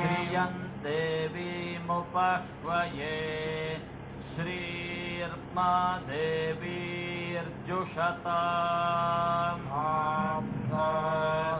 श्रियं देवीमुपह्वये श्रीर्मा देवीर्जुषताम्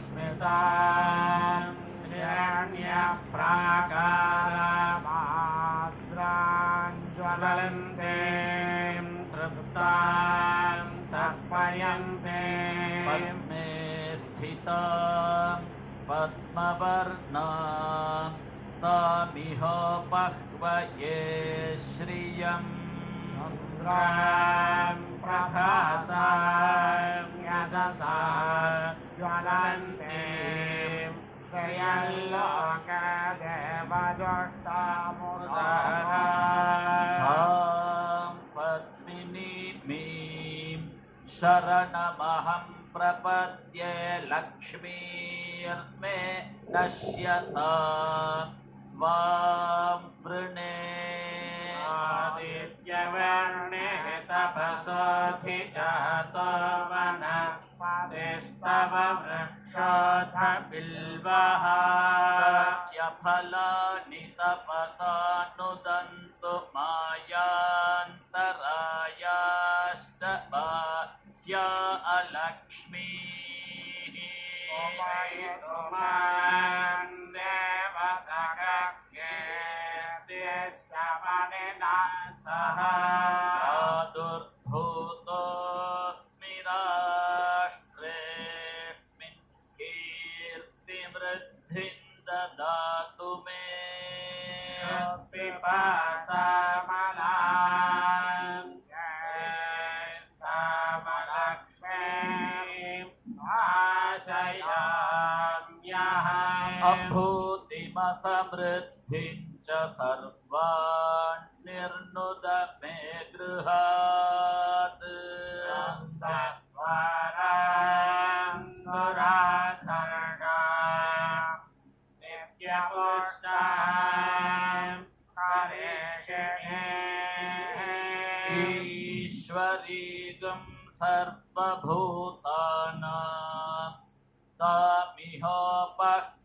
स्मितां हिरण्यप्राकारामाद्राञ्ज्वलन्ते तृप्तां तर्पयन्ते पद्मे स्थिता पद्मवर्णा तामिहोपह्वये श्रियम्। प्रभासां यशसा ज्वलन्ते। पद्मिनीमीं शरणमहं प्रपद्ये लक्ष्मीर्मे नश्यता वृणे। आदित्यवर्णे तपसोऽधिजातो वनस्पतिस्तव वृक्षोऽथ बिल्वः तपसानुदन्तु मायान्तरायाश्च बाह्या अलक्ष्मीः। सोमयितुमान् आशयाम्यहम् अभूतिमसमृद्धिं च सर्वान् मे गृहात् ईश्वरीगं सर्वभूतानां तामिहोपह्वये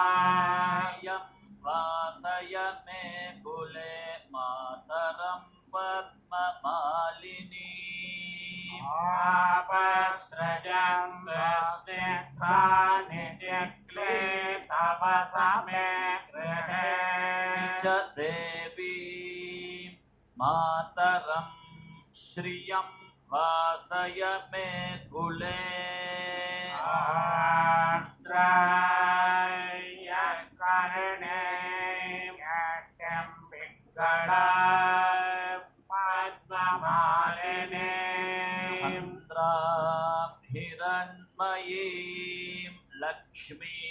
तव समे गृहे च देवी मातरं श्रियं वासय मे कुले। आर्द्राय कर्णे यज्ञं पिङ्गळा पद्ममालिने। चन्द्रां हिरण्मयीं लक्ष्मीं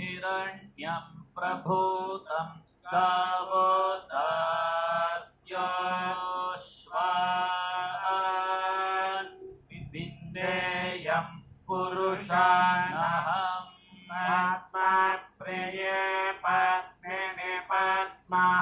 हिरण्यं प्रभूतं गावोदास्योश्वान् विदिन्देयं पुरुषाणः